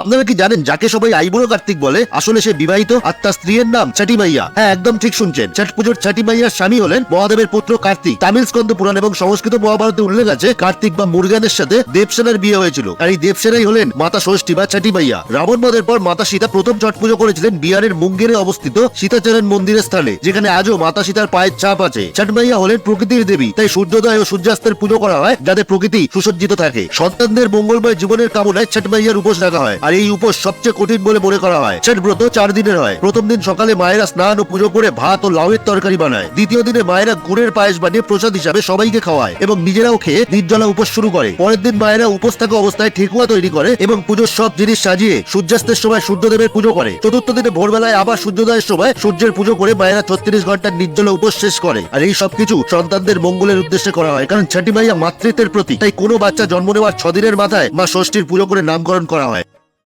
আপনারা কি জানেন, যাকে সবাই আইবুড়ো কার্তিক বলে, আসলে সে বিবাহিত আর তার স্ত্রীর নাম ছাটি মাইয়া হ্যাঁ একদম ঠিক শুনছেন। ছট পুজোর ছাটি মাইয়ার স্বামী হলেন মহাদেবের পুত্র কার্তিক। তামিল স্কন্দ পুরাণ এবং সংস্কৃত মহাভারতে উল্লেখ আছে, কার্তিক বা মুরগানের সাথে দেবসেনার বিয়ে হয়েছিল। আর এই দেবসেনাই হলেন মাতা ষষ্ঠী বা ছাটি মাইয়া রাবণ বধের পর মাতা সীতা প্রথম ছট পুজো করেছিলেন বিহারের মুঙ্গেরে অবস্থিত সীতাচরণ মন্দিরের স্থানে, যেখানে আজও মাতা সীতার পায়ের ছাপ আছে। ছট মাইয়া হলেন প্রকৃতির দেবী, তাই সূর্যোদয় ও সূর্যাস্তের পুজো করা হয় যাতে প্রকৃতি সুসজ্জিত থাকে। সন্তানদের মঙ্গলময় জীবনের কামনায় ছট মাইয়ার উপোস রাখা হয়। আর এই উপোস সবচেয়ে কঠিন বলে মনে করা হয়। ছট ব্রত চার দিনের হয়। প্রথম দিন সকালে মায়েরা স্নান ও পুজো করে ভাত ও লাউয়ের তরকারি বানায়। দ্বিতীয় দিনে মায়েরা গুড়ের পায়েস বানিয়ে প্রসাদ হিসাবে সবাইকে খাওয়ায় এবং নিজেরাও খেয়ে নির্জলা উপোস শুরু করে। পরের দিন মায়েরা উপোস থাকা অবস্থায় ঠেকুয়া তৈরি করে এবং পুজোর সব জিনিস সাজিয়ে সূর্যাস্তের সময় সূর্যদেবের পুজো করে। চতুর্থ দিনে ভোরবেলায় আবার সূর্যোদয়ের সময় সূর্যের পুজো করে মায়েরা ছত্রিশ ঘণ্টার নির্জলা উপোস শেষ করে। আর এই সবকিছু সন্তানদের মঙ্গলের উদ্দেশ্যে করা হয়। কারণ ছাটি মাইয়া মাতৃত্বের প্রতি তাই কোনো বাচ্চা জন্ম নেওয়ার ছদিনের মাথায় মা ষষ্ঠীর পুজো করে নামকরণ করা হয়।